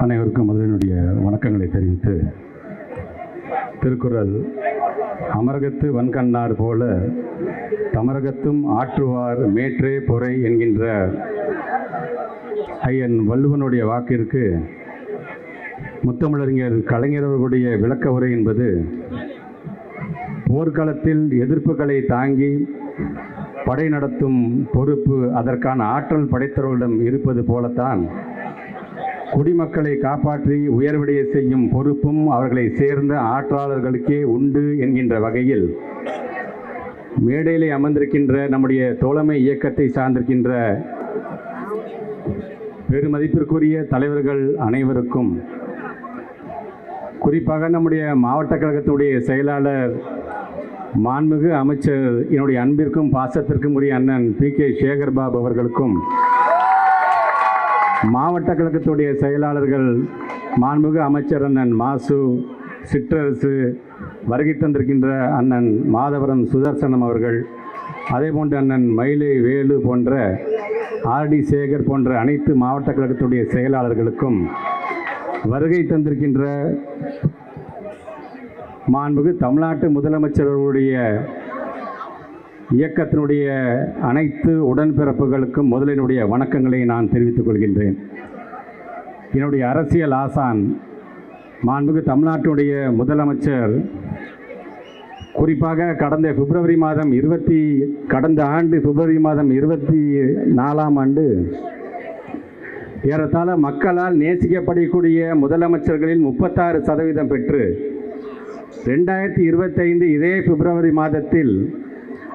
அனைவருக்கும் முதலினுடைய வணக்கங்களை தெரிவித்து திருக்குறள் அமரகத்து வன்கண்ணார் போல தமரகத்தும் ஆற்றுவார் மேற்றே பொறை என்கின்ற ஐயன் வள்ளுவனுடைய வாக்கிற்கு முத்தமிழறிஞர் கலைஞரவர்களுடைய விளக்க உரை என்பது போர்க்களத்தில் எதிர்ப்புகளை தாங்கி படை நடத்தும் பொறுப்பு அதற்கான ஆற்றல் படைத்தவர்களிடம் இருப்பது போலத்தான் குடிமக்களை காப்பாற்றி உயர்விடைய செய்யும் பொறுப்பும் அவர்களை சேர்ந்த ஆற்றாளர்களுக்கே உண்டு என்கின்ற வகையில் மேடையிலே அமர்ந்திருக்கின்ற நம்முடைய தோழமை இயக்கத்தை சார்ந்திருக்கின்ற பெருமதிப்பிற்குரிய தலைவர்கள் அனைவருக்கும் குறிப்பாக நம்முடைய மாவட்ட கழகத்தினுடைய செயலாளர் மாண்புமிகு அமைச்சர் என்னுடைய அன்பிற்கும் பாசத்திற்கும் உரிய அண்ணன் பி கே சேகர்பாபு அவர்களுக்கும் மாவட்ட கழகத்துடைய செயலாளர்கள் மாண்புமிகு அமைச்சர் அண்ணன் மாசு சிற்றரசு வருகை தந்திருக்கின்ற அண்ணன் மாதவரம் சுதர்சனம் அவர்கள் அதே போன்ற அண்ணன் மயிலை வேலு போன்ற ஆர்டி சேகர் போன்ற அனைத்து மாவட்ட கழகத்துடைய செயலாளர்களுக்கும் வருகை தந்திருக்கின்ற மாண்புகு தமிழ்நாட்டு முதலமைச்சர்களுடைய இயக்கத்தினுடைய அனைத்து உடன்பிறப்புகளுக்கும் முதலினுடைய வணக்கங்களை நான் தெரிவித்துக் கொள்கின்றேன். என்னுடைய அரசியல் ஆசான் மாண்புக்கு தமிழ்நாட்டினுடைய முதலமைச்சர் குறிப்பாக கடந்த பிப்ரவரி மாதம் இருபத்தி கடந்த ஆண்டு பிப்ரவரி மாதம் இருபத்தி நாலாம் ஆண்டு ஏறத்தாழ மக்களால் நேசிக்கப்படக்கூடிய முதலமைச்சர்களில் முப்பத்தாறு சதவீதம் பெற்று ரெண்டாயிரத்தி இருபத்தைந்து இதே பிப்ரவரி மாதத்தில்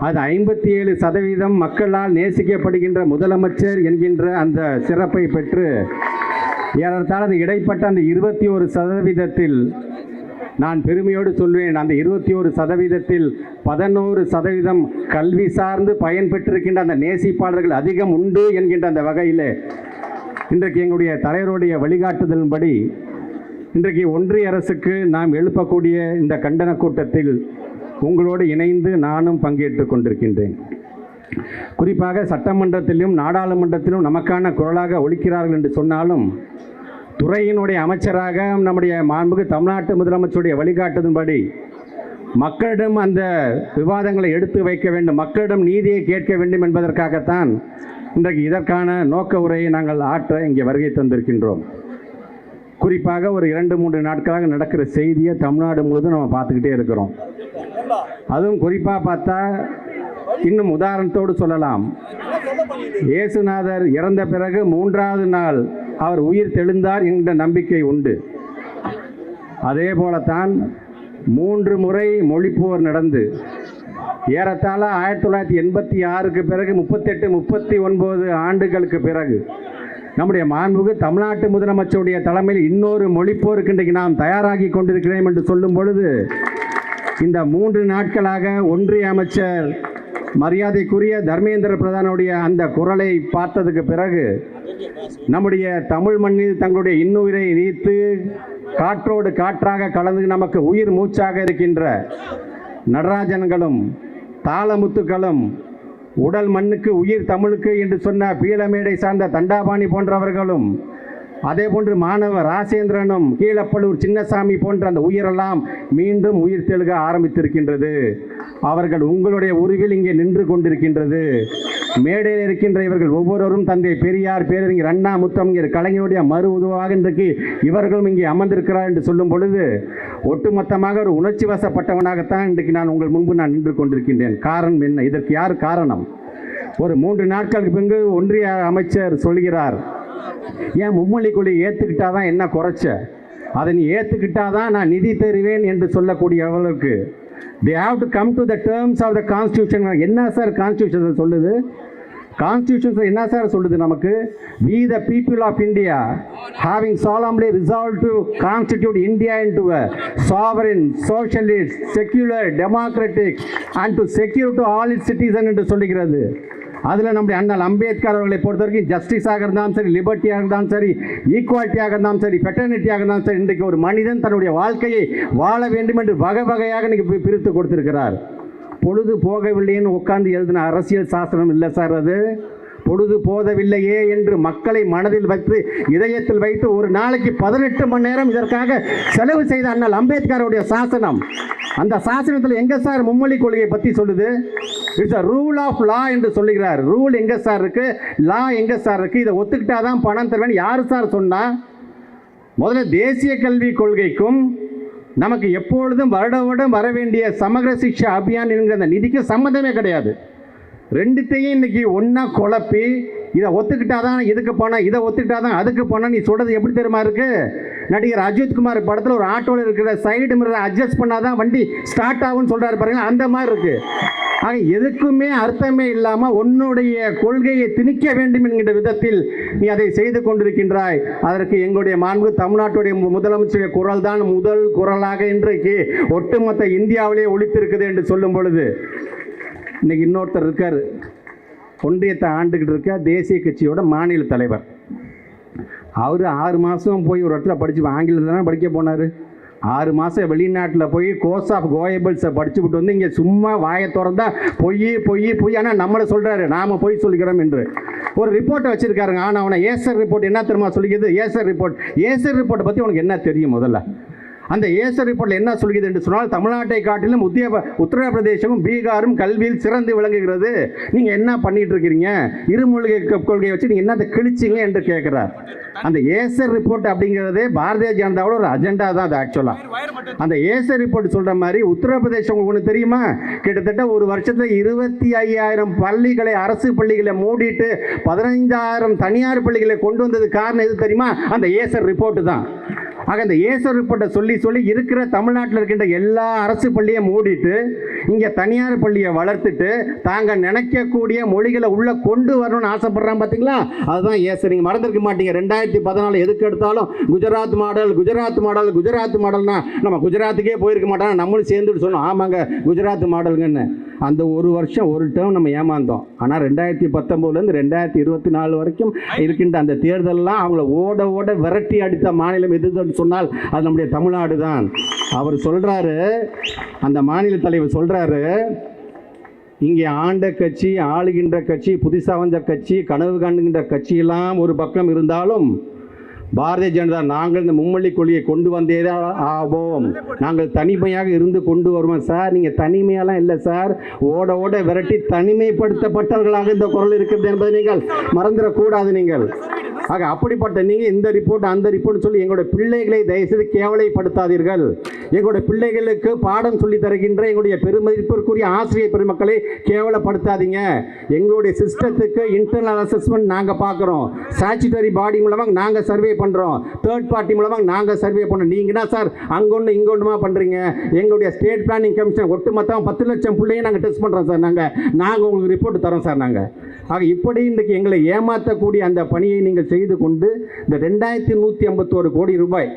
அது ஐம்பத்தி ஏழு சதவீதம் மக்களால் நேசிக்கப்படுகின்ற முதலமைச்சர் என்கின்ற அந்த சிறப்பை பெற்று ஏறத்தாழ இடைப்பட்ட அந்த இருபத்தி ஒரு சதவீதத்தில் நான் பெருமையோடு சொல்வேன் அந்த இருபத்தி ஒரு சதவீதத்தில் பதினோரு சதவீதம் கல்வி சார்ந்து பயன் பெற்றிருக்கின்ற அந்த நேசிப்பாளர்கள் அதிகம் உண்டு என்கின்ற அந்த வகையில் இன்றைக்கு எங்களுடைய தலைவருடைய வழிகாட்டுதலின்படி இன்றைக்கு ஒன்றிய அரசுக்கு நாம் எழுப்பக்கூடிய இந்த கண்டன கூட்டத்தில் உங்களோடு இணைந்து நானும் பங்கேற்று கொண்டிருக்கின்றேன். குறிப்பாக சட்டமன்றத்திலும் நாடாளுமன்றத்திலும் நமக்கான குரலாக ஒழிக்கிறார்கள் என்று சொன்னாலும் துறையினுடைய அமைச்சராக நம்முடைய மாண்புக்கு தமிழ்நாட்டு முதலமைச்சருடைய வழிகாட்டுதன்படி மக்களிடம் அந்த விவாதங்களை எடுத்து வைக்க வேண்டும் மக்களிடம் நீதியை கேட்க வேண்டும் என்பதற்காகத்தான் இன்றைக்கு இதற்கான நோக்க உரையை நாங்கள் ஆற்ற இங்கே வருகை தந்திருக்கின்றோம். குறிப்பாக ஒரு இரண்டு மூன்று நாட்களாக நடக்கிற செய்தியை தமிழ்நாடு முழுவதும் நம்ம பார்த்துக்கிட்டே இருக்கிறோம். அதுவும் குறிப்பாக பார்த்தா இன்னும் உதாரணத்தோடு சொல்லலாம். இயேசுநாதர் இறந்த பிறகு மூன்றாவது நாள் அவர் உயிர் தெழுந்தார் என்ற நம்பிக்கை உண்டு. அதே போலத்தான் மூன்று முறை மொழிப்போர் நடந்து ஏறத்தாழ ஆயிரத்தி தொள்ளாயிரத்தி எண்பத்தி ஆறுக்கு பிறகு முப்பத்தெட்டு முப்பத்தி ஒன்பது ஆண்டுகளுக்கு பிறகு நம்முடைய மாண்புக்கு தமிழ்நாட்டு முதலமைச்சருடைய தலைமையில் இன்னொரு மொழிப்போருக்கு இன்றைக்கு நாம் தயாராகி கொண்டிருக்கிறேன் என்று சொல்லும் பொழுது இந்த மூன்று நாட்களாக ஒன்றிய அமைச்சர் மரியாதைக்குரிய தர்மேந்திர பிரதானுடைய அந்த குரலை பார்த்ததுக்கு பிறகு நம்முடைய தமிழ் மண்ணில் தங்களுடைய இன்னுயிரை நீத்து காற்றோடு காற்றாக கலந்து நமக்கு உயிர் மூச்சாக இருக்கின்ற நடராஜன்களும் தாளமுத்துக்களும் உடல் மண்ணுக்கு உயிர் தமிழுக்கு என்று சொன்ன பீலமேடை சார்ந்த தண்டாபாணி போன்றவர்களும் அதே போன்று மாணவர் ராசேந்திரனும் கீழப்பள்ளூர் சின்னசாமி போன்ற அந்த உயிரெல்லாம் மீண்டும் உயிர் தெழுக ஆரம்பித்திருக்கின்றது. அவர்கள் உங்களுடைய உருவில் இங்கே நின்று கொண்டிருக்கின்றது. மேடையில் இருக்கின்ற இவர்கள் ஒவ்வொருவரும் தந்தை பெரியார் பேரறிஞர் அண்ணா முத்தமிஞர் கலைஞருடைய மறு உதவாக இன்றைக்கு இவர்களும் இங்கே அமர்ந்திருக்கிறார் என்று சொல்லும் பொழுது ஒட்டுமொத்தமாக ஒரு உணர்ச்சி வசப்பட்டவனாகத்தான் இன்றைக்கு நான் உங்கள் முன்பு நான் நின்று கொண்டிருக்கின்றேன். காரணம் என்ன? இதற்கு யார் காரணம்? ஒரு மூன்று நாட்களுக்கு பின்பு ஒன்றிய அமைச்சர் சொல்கிறார் ஏன் மும்மொழி கொள்கை ஏற்றுக்கிட்டாதான் என்ன குறைச்ச? அதை நீ ஏற்றுக்கிட்டாதான் நான் நிதி தருவேன் என்று சொல்லக்கூடிய அளவுக்கு. They have to come to the terms of the constitution என்ன சார் கான்ஸ்டியூஷன் சொல்லுது? கான்ஸ்டியூஷன் என்ன சார் சொல்லுது நமக்கு? We the people of India having solemnly resolved to constitute India into a sovereign socialist secular democratic and to secure to all it citizen என்று சொல்லுகிறது. அதில் நம்முடைய அண்ணல் அம்பேத்கர் அவர்களை பொறுத்த வரைக்கும் ஜஸ்டிஸாக இருந்தாலும் சரி லிபர்ட்டியாக இருந்தாலும் சரி ஈக்குவாலிட்டியாக இருந்தாலும் சரி பெட்டர்னிட்டியாக இருந்தாலும் சரி இன்றைக்கு ஒரு மனிதன் தன்னுடைய வாழ்க்கையை வாழ வேண்டும் என்று வகை வகையாக இன்றைக்கி பிரித்து கொடுத்திருக்கிறார். பொழுது போகவில்லைன்னு உட்கார்ந்து எழுதின அரசியல் சாஸ்திரம் இல்லை சார் அது? பொழுது போதவில்லையே என்று மக்களை மனதில் வைத்து இதயத்தில் வைத்து ஒரு நாளைக்கு பதினெட்டு மணி நேரம் இதற்காக செலவு செய்த அண்ணல் அம்பேத்கருடைய சாசனம். அந்த சாசனத்தில் எங்க சார் மும்மொழி கொள்கையை பற்றி சொல்லுது? It's a rule of law என்று சொல்லுகிறார். ரூல் எங்க சார் இருக்கு? லா எங்க சார் இருக்கு? இதை ஒத்துக்கிட்டா தான் பணம் தருவேன் யார் சார் சொன்னா? முதல்ல தேசிய கல்விக் கொள்கைக்கும் நமக்கு எப்பொழுதும் வருட வருடம் வர வேண்டிய சமகர சிக்ஷா அபியான் என்கிற அந்த நிதிக்கு சம்மந்தமே கிடையாது. ரெண்டுத்தையும் இன்னைக்கு ஒன்றா குழப்பி இதை ஒத்துக்கிட்டாதான் இதுக்கு பணம் இதை ஒத்துக்கிட்டாதான் அதுக்கு பணம் நீ சொல்கிறது எப்படி தெரியுமா இருக்குது நடிகர் அஜித்குமார் படத்தில் ஒரு ஆட்டோவில் இருக்கிற சைடு மிரரை அட்ஜஸ்ட் பண்ணால் தான் வண்டி ஸ்டார்ட் ஆகும்னு சொல்கிறாரு பாருங்கள் அந்த மாதிரி இருக்குது ஆக எதுக்குமே அர்த்தமே இல்லாமல் உன்னுடைய கொள்கையை திணிக்க வேண்டும் என்கின்ற விதத்தில் நீ அதை செய்து கொண்டிருக்கின்றாய். அதற்கு எங்களுடைய மாண்பு தமிழ்நாட்டுடைய மு- முதலமைச்சருடைய குரல் தான் முதல் குரலாக இன்றைக்கு ஒட்டுமொத்த இந்தியாவிலே ஒழித்திருக்குது என்று சொல்லும் பொழுது. இன்னைக்கு இன்னொருத்தர் இருக்கார். ஒன்றியத்தை ஆண்டுகிட்டு இருக்க தேசிய கட்சியோட மாநில தலைவர். அவர் ஆறு மாதம் போய் ஒரு இடத்துல படித்து ஆங்கிலத்தில் தானே படிக்க போனார். ஆறு மாதம் வெளிநாட்டில் போய் கோர்ஸ் ஆஃப் கோயபிள்ஸை படிச்சுவிட்டு வந்து இங்கே சும்மா வாயை திறந்தா பொய் பொய் பொய். ஆனால் நம்மளை சொல்கிறாரு நாம் பொய் சொல்லிக்கிறோம் என்று. ஒரு ரிப்போர்ட்டை வச்சுருக்காருங்க ஆனால் அவனை ஏசர் ரிப்போர்ட் என்ன தெரியுமா சொல்லிக்கிறது ஏசர் ரிப்போர்ட். ஏசர் ரிப்போர்ட்டை பற்றி உனக்கு என்ன தெரியும் முதல்ல? அந்த ஏசர் ரிப்போர்ட்டில் என்ன சொல்கிறது என்று சொன்னால் தமிழ்நாட்டை காட்டிலும் உத்திய உத்தரப்பிரதேசமும் பீகாரும் கல்வியில் சிறந்து விளங்குகிறது. நீங்கள் என்ன பண்ணிட்டு இருக்கிறீங்க? இருமொழிகை கொள்கையை வச்சு நீங்கள் என்னத்தை கிழிச்சிங்க என்று கேட்குறார். அந்த ஏசர் ரிப்போர்ட் அப்படிங்கிறதே பாரதிய ஜனதாவோட ஒரு அஜெண்டா தான் அது ஆக்சுவலாக அந்த ஏசர் ரிப்போர்ட் சொல்கிற மாதிரி உத்தரப்பிரதேசம் உங்களுக்கு ஒன்று தெரியுமா? கிட்டத்தட்ட ஒரு வருஷத்தில் இருபத்தி ஐயாயிரம் பள்ளிகளை அரசு பள்ளிகளை மூடிட்டு பதினைஞ்சாயிரம் தனியார் பள்ளிகளை கொண்டு வந்தது காரணம் எது தெரியுமா? அந்த ஏசர் ரிப்போர்ட் தான். ஆக இந்த ஏசர் ரிப்போர்ட்டை சொல்லி சொல்லி இருக்கிற தமிழ்நாட்டில் இருக்கின்ற எல்லா அரசு பள்ளியும் மூடிட்டு இங்கே தனியார் பள்ளியை வளர்த்துட்டு தாங்கள் நினைக்கக்கூடிய மொழிகளை உள்ளே கொண்டு வரணும்னு ஆசைப்படுறான் பார்த்தீங்களா அதுதான் ஏசர் நீங்கள் மறந்துருக்க மாட்டீங்க. ரெண்டாயிரத்தி பதினாலு எதுக்கு எடுத்தாலும் குஜராத் மாடல் குஜராத் மாடல் குஜராத் மாடல்னா நம்ம குஜராத்துக்கே போயிருக்க மாட்டோம் நம்மளும் சேர்ந்துட்டு சொன்னோம். ஆமாங்க குஜராத் மாடலுங்கன்னு. அந்த ஒரு வருஷம் ஒரு டேர்ம் நம்ம ஏமாந்தோம். ஆனால் ரெண்டாயிரத்தி பத்தொம்போதுலேருந்து ரெண்டாயிரத்தி இருபத்தி நாலு வரைக்கும் இருக்கின்ற அந்த தேர்தலெல்லாம் அவங்கள ஓட ஓட விரட்டி அடித்த மாநிலம் எது என்று சொன்னால் அது நம்முடைய தமிழ்நாடு தான். அவர் சொல்கிறாரு அந்த மாநில தலைவர் சொல்கிறாரு இங்கே ஆண்ட கட்சி ஆளுகின்ற கட்சி புதுசாக வந்த கட்சி கனவு காணுகின்ற கட்சியெல்லாம் ஒரு பக்கம் இருந்தாலும் பாரதிய ஜனதா நாங்கள் இந்த மும்மொழி கொள்கையை கொண்டு வந்தே தான் ஆவோம். நாங்கள் தனிமையாக இருந்து கொண்டு வருவோம் சார். நீங்கள் தனிமையெல்லாம் இல்லை சார். ஓட ஓட விரட்டி தனிமைப்படுத்தப்பட்டவர்களாக இந்த குரல் இருக்கிறது என்பதை நீங்கள் மறந்துடக்கூடாது நீங்கள். ஆக அப்படிப்பட்ட நீங்கள் இந்த ரிப்போர்ட் அந்த ரிப்போர்ட் சொல்லி எங்களுடைய பிள்ளைகளை தயவுசெய்து கேவலைப்படுத்தாதீர்கள். எங்களுடைய பிள்ளைகளுக்கு பாடம் சொல்லி தருகின்ற எங்களுடைய பெருமதிப்பிற்குரிய ஆசிரியர் பெருமக்களை கேவலப்படுத்தாதீங்க. எங்களுடைய சிஸ்டத்துக்கு இன்டர்னல் அசஸ்மெண்ட் நாங்கள் பார்க்குறோம். ஸ்டாச்சுட்டரி பாடி மூலமாக நாங்கள் சர்வே பண்ணுறோம் தேர்ட் பார்ட்டி மூலமாக நாங்கள் சர்வே பண்ணுறோம் நீங்கன்னா சார் அங்கொன்று இங்கொன்றுமா பண்ணுறீங்க எங்களுடைய ஸ்டேட் பிளானிங் கமிஷன் ஒட்டுமொத்தம் பத்து லட்சம் பிள்ளையும் நாங்கள் டெஸ்ட் பண்ணுறோம் சார் நாங்கள் நாங்கள் உங்களுக்கு ரிப்போர்ட் தரோம் சார் நாங்கள் ஆக இப்படி இன்றைக்கு எங்களை ஏமாற்றக்கூடிய அந்த பணியை நீங்கள் செய்து கொண்டு இந்த ரெண்டாயிரத்தி நூற்றி ஐம்பத்தோரு கோடி ரூபாய்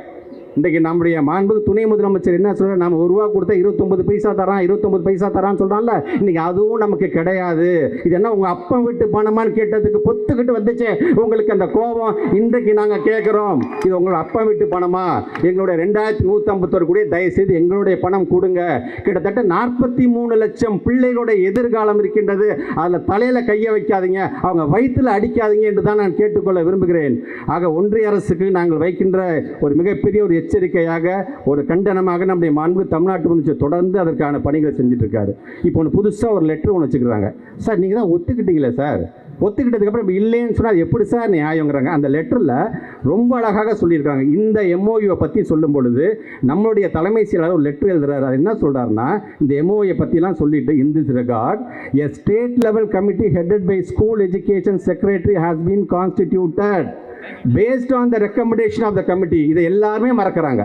இன்றைக்கு நம்முடைய மாண்பு துணை முதலமைச்சர் என்ன சொல்கிறார் நம்ம ஒரு ரூபா கொடுத்தா இருபத்தொம்பது பைசா தரான் இருபத்தொம்பது பைசா தரான்னு சொல்கிறான்ல இன்றைக்கி அதுவும் நமக்கு கிடையாது. இது என்ன உங்கள் அப்பன் வீட்டு பணமான்னு கேட்டதுக்கு பொத்துக்கிட்டு வந்துச்சே. உங்களுக்கு அந்த கோபம் இன்றைக்கு நாங்கள் கேட்குறோம் இது உங்களோட அப்பன் வீட்டு பணமா? எங்களுடைய ரெண்டாயிரத்தி நூற்றம்பத்தொரு கூட தயவுசெய்து எங்களுடைய பணம் கொடுங்க. கிட்டத்தட்ட நாற்பத்தி மூணு லட்சம் பிள்ளைகளுடைய எதிர்காலம் இருக்கின்றது. அதில் தலையில் கையை வைக்காதீங்க. அவங்க வயிற்றில் அடிக்காதீங்க என்று தான் நான் கேட்டுக்கொள்ள விரும்புகிறேன். ஆக ஒன்றிய அரசுக்கு நாங்கள் வைக்கின்ற ஒரு மிகப்பெரிய ஒரு எச்சரிக்கையாக ஒரு கண்டனமாக நம்முடைய மாண்பு தமிழ்நாட்டு முதலமைச்சர் தொடர்ந்து அதற்கான பணிகளை செஞ்சுட்டு இருக்காரு இப்போ ஒன்று புதுசாக ஒரு லெட்டர் ஒன்று வச்சுக்கிறாங்க. சார் நீங்கள் தான் ஒத்துக்கிட்டீங்களே சார்? ஒத்துக்கிட்டதுக்கப்புறம் இப்போ இல்லைன்னு சொன்னால் எப்படி சார் நியாயங்கிறாங்க? அந்த லெட்டரில் ரொம்ப அழகாக சொல்லியிருக்காங்க. இந்த எம்ஓயுவை பற்றி சொல்லும் பொழுது நம்மளுடைய தலைமை செயலாளர் ஒரு லெட்டர் எழுதுறாரு. அது என்ன சொல்கிறாருன்னா இந்த எம்ஓயை பற்றிலாம் சொல்லிட்டு in this record a state level committee headed by school education secretary has been constituted based on the recommendation of the committee இதை எல்லாருமே மறக்கிறாங்க.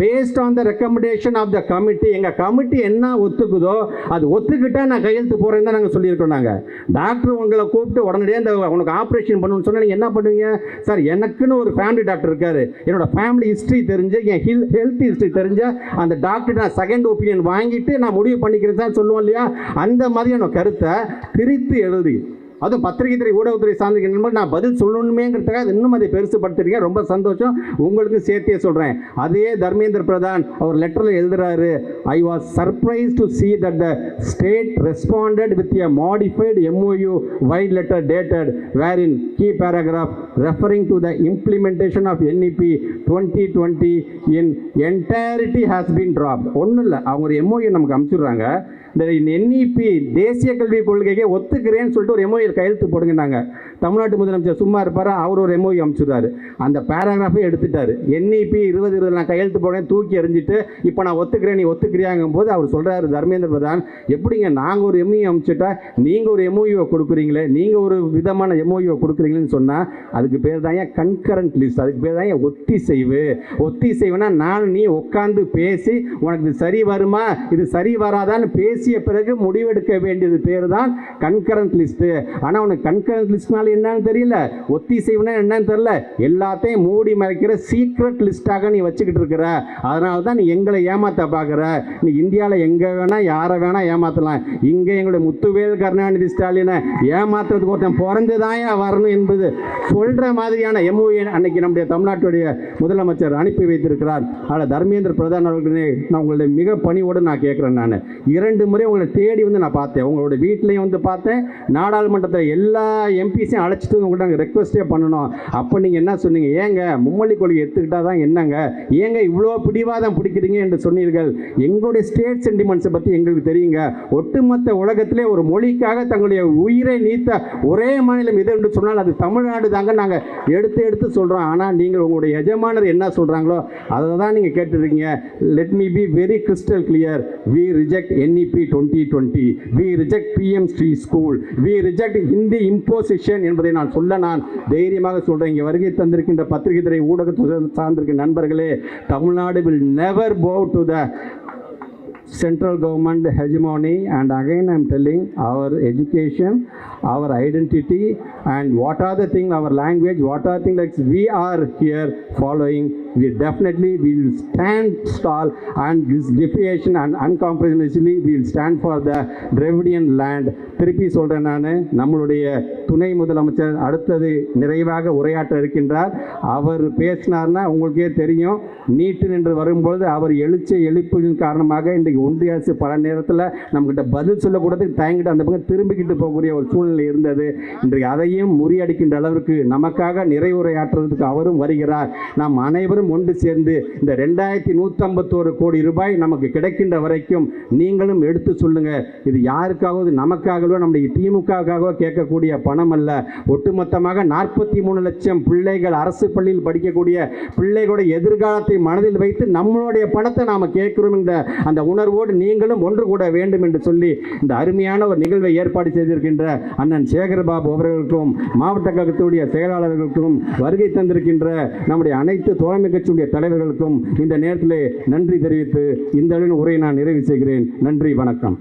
Based on the recommendation of the committee எங்கள் கமிட்டி என்ன ஒத்துக்குதோ அது ஒத்துக்கிட்டா நான் கையெழுத்து போகிறேன்னு தான் நாங்கள் சொல்லியிருக்கோம் நாங்கள் டாக்டர் உங்களை கூப்பிட்டு உடனடியாக இந்த உனக்கு ஆப்ரேஷன் பண்ணணும்னு சொன்னால் நீங்கள் என்ன பண்ணுவீங்க? சார் எனக்குன்னு ஒரு ஃபேமிலி டாக்டர் இருக்கார். என்னோட ஃபேமிலி ஹிஸ்ட்ரி தெரிஞ்சு என் ஹில் ஹெல்த் ஹிஸ்ட்ரி தெரிஞ்ச அந்த டாக்டர் நான் செகண்ட் ஒப்பீனியன் வாங்கிட்டு நான் முடிவு பண்ணிக்கிறேன் தான் சொல்லுவோம் இல்லையா? அந்த மாதிரியான கருத்தை பிரித்து எழுதி அதுவும் பத்திரிகை துறை ஊடகத்துறை சார்ந்த நண்பர்கள் நான் பதில் சொல்லணுமேங்கிறதுக்காக இன்னும் அதை பெருசுப்படுத்திருக்கேன் ரொம்ப சந்தோஷம். உங்களுக்கு சேர்த்தே சொல்கிறேன் அதே தர்மேந்திர பிரதான் அவர் லெட்டரில் எழுதுறாரு I was surprise to see that the state responded with a modified MOU vide letter dated wherein key paragraph referring to the implementation of NEP twenty twenty in entirety has been drop ஒன்றும் இல்லை. அவங்க ஒரு MoU நமக்கு அனுப்பிச்சுடுறாங்க. இந்த NEP தேசிய கல்விக் கொள்கையை ஒத்துக்கிறேன்னு சொல்லிட்டு ஒரு எம்ஓயில் கையெழுத்து போடுங்கன்னாங்க தமிழ்நாட்டு முதலமைச்சர் சும்மா இருப்பார்? அவர் ஒரு எம்ஓஇ அனுப்பிச்சுடுறாரு அந்த பேராகிராஃபே எடுத்துட்டார். என்இபி இருபது இருபது நான் கையெழுத்து போனேன் தூக்கி எறிஞ்சிட்டு இப்போ நான் ஒத்துக்கிறேன் நீ ஒத்துக்கிறியாங்கும் போது அவர் சொல்கிறாரு தர்மேந்திர பிரதான் எப்படிங்க நாங்கள் ஒரு எம்ஓஇ அமைச்சிட்டா நீங்கள் ஒரு எம்ஓஇவை கொடுக்குறீங்களே நீங்கள் ஒரு விதமான எம்ஓஇவை கொடுக்குறீங்களேன்னு சொன்னால் அதுக்கு பேர் தான் ஏன் கன்கரண்ட் லிஸ்ட் அதுக்கு பேர் தான் ஏன் ஒத்திசைவு? ஒத்திசைவுனா நான் நீ உட்காந்து பேசி உனக்கு இது சரி வருமா? இது சரி வராதான்னு பேசிய பிறகு முடிவெடுக்க வேண்டியது பேர் தான் கன்கரண்ட் லிஸ்ட்டு ஆனால் உனக்கு கன்கரண்ட் லிஸ்ட்னால என்னன்னு தெரியல. ஒத்திசைவுனா என்னன்னு தெரியல. எல்லாத்தையும் மூடி மறைக்கிற சீக்ரெட் லிஸ்ட்டாக நீ வச்சுக்கிட்டு இருக்கிற. அதனால தான் நீ எங்களை ஏமாத்த பார்க்குற நீ இந்தியாவில் எங்கே வேணால் யாரை வேணால் ஏமாற்றலாம் இங்கே எங்களுடைய முத்துவேல் கருணாநிதி ஸ்டாலினை ஏமாத்துறதுக்கு ஒருத்தன் பிறந்து தான் வரணும் என்பது சொல்கிற மாதிரியான எம்ஓஏ அன்னைக்கு நம்முடைய தமிழ்நாட்டுடைய முதலமைச்சர் அனுப்பி வைத்திருக்கிறார். அதில் தர்மேந்திர பிரதான் அவர்களே நான் உங்களுடைய மிக பணியோடு நான் கேட்குறேன் நான். இரண்டு முறை உங்களை தேடி வந்து நான் பார்த்தேன். உங்களோட வீட்லேயும் வந்து பார்த்தேன். நாடாளுமன்றத்தில் எல்லா எம்பிஸையும் அழைச்சிட்டு வந்து உங்கள்கிட்ட நாங்கள் ரெக்வஸ்ட்டே பண்ணணும். அப்போ நீங்கள் என்ன சொன்னீங்க? ஏங்க மும்மொழி கொள்கை எடுத்துக்கிட்டால் தான் என்னங்க? ஏங்க இவ்வளோ பிடிவாதம் பிடிக்கிறீங்க என்று சொன்னீர்கள். எங்களுடைய ஸ்டேட் சென்டிமெண்ட்ஸை பற்றி எங்களுக்கு தெரியுங்க. ஒட்டுமொத்த உலகத்திலே ஒரு மொழிக்காக தங்களுடைய உயிரை நீத்த ஒரே மாநிலம் இது என்று சொன்னால் அது தமிழ்நாடு தாங்க நாங்கள் எடுத்து எடுத்து சொல்கிறோம் ஆனால் நீங்கள் உங்களுடைய எஜமானர் என்ன சொல்கிறாங்களோ அதை தான் நீங்கள் கேட்டுருக்கீங்க let me be very crystal clear we reject NEP twenty twenty we reject PM Shri school we reject Hindi imposition என்பதை நான் சொல்ல நான் தைரியமாக சொல்கிறேன் இங்கே வருகை தந்திருக்கின்ற பத்திரிகை துறை ஊடகத்தை சார்ந்திருக்கிற நண்பர்களே Tamil Nadu will never bow to the central government hegemony and again i'm telling our education our identity and what are the thing our language what are things like we are here following we definitely will stand tall and this defiation and uncompromisingly we will stand for the Dravidian land. திருப்பி சொல்கிறேன் நான் நம்மளுடைய துணை முதலமைச்சர் அடுத்தது நிறைவாக உரையாற்ற இருக்கின்றார். அவர் பேசினார்னா உங்களுக்கே தெரியும். நீட்டு நின்று வரும்பொழுது அவர் எழுச்ச எழுப்பின் காரணமாக இன்றைக்கு ஒன்றிய அரசு பல நேரத்தில் நம்மகிட்ட பதில் சொல்லக்கூடாது. தயங்கிட்டு அந்த பக்கம் திரும்பிக்கிட்டு போகக்கூடிய ஒரு சூழ்நிலை இருந்தது. இன்றைக்கு அதையும் முறியடிக்கின்ற அளவிற்கு நமக்காக நிறைவுரையாற்றுவதற்கு அவரும் வருகிறார். நாம் அனைவரும் ஒன்று சேர்ந்து இந்த ரெண்டாயிரத்தி நூற்றம்பத்தோரு கோடி ரூபாய் நமக்கு கிடைக்கின்ற வரைக்கும் நீங்களும் எடுத்து சொல்லுங்க. இது யாருக்காவது நமக்காகவோ நம்முடைய திமுகவுக்காகவோ கேட்கக்கூடிய பணம் அல்ல ஒட்டுமொத்தமாக நாற்பத்தி மூணு லட்சம் பிள்ளைகள் அரசு பள்ளியில் படிக்கக்கூடிய பிள்ளைகளுடைய எதிர்காலத்தை மனதில் வைத்து நம்மளுடைய பணத்தை நாம் கேட்கிறோம் என்ற அந்த உணர்வோடு நீங்களும் ஒன்று கூட வேண்டும் என்று சொல்லி இந்த அருமையான ஒரு நிகழ்வை ஏற்பாடு செய்திருக்கின்ற அண்ணன் சேகர்பாபு அவர்களுக்கும் மாவட்ட கழகத்துடைய செயலாளர்களுக்கும் வருகை தந்திருக்கின்ற நம்முடைய அனைத்து தோழமை கட்சியுடைய தலைவர்களுக்கும் இந்த நேரத்திலே நன்றி தெரிவித்து இந்த அளவின் உரையை நான் நிறைவு செய்கிறேன். நன்றி வணக்கம்.